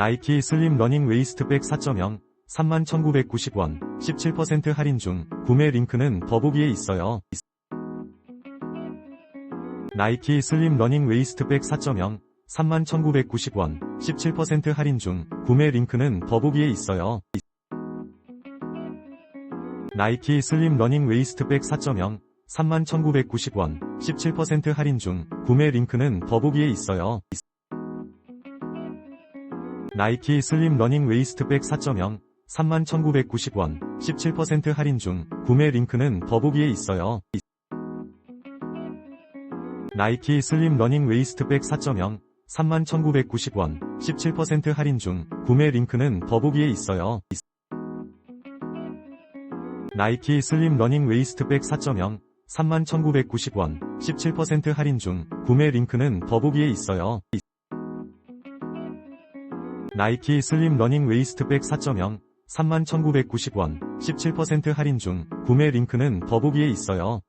나이키 슬림 러닝 웨이스트백 4.0 31,990원 17% 할인 중 구매 링크는 더보기에 있어요. 나이키 슬림 러닝 웨이스트백 4.0 31,990원 17% 할인 중 구매 링크는 더보기에 있어요. 나이키 슬림 러닝 웨이스트백 4.0 31,990원 17% 할인 중 구매 링크는 더보기에 있어요. 나이키 슬림 러닝 웨이스트백 4.0 31,990원 17% 할인 중 구매 링크는 더보기에 있어요. 나이키 슬림 러닝 웨이스트백 4.0 31,990원 17% 할인 중 구매 링크는 더보기에 있어요. 나이키 슬림 러닝 웨이스트백 4.0 31,990원 17% 할인 중 구매 링크는 더보기에 있어요. 나이키 슬림 러닝 웨이스트백 4.0 31,990원 17% 할인 중 구매 링크는 더보기에 있어요.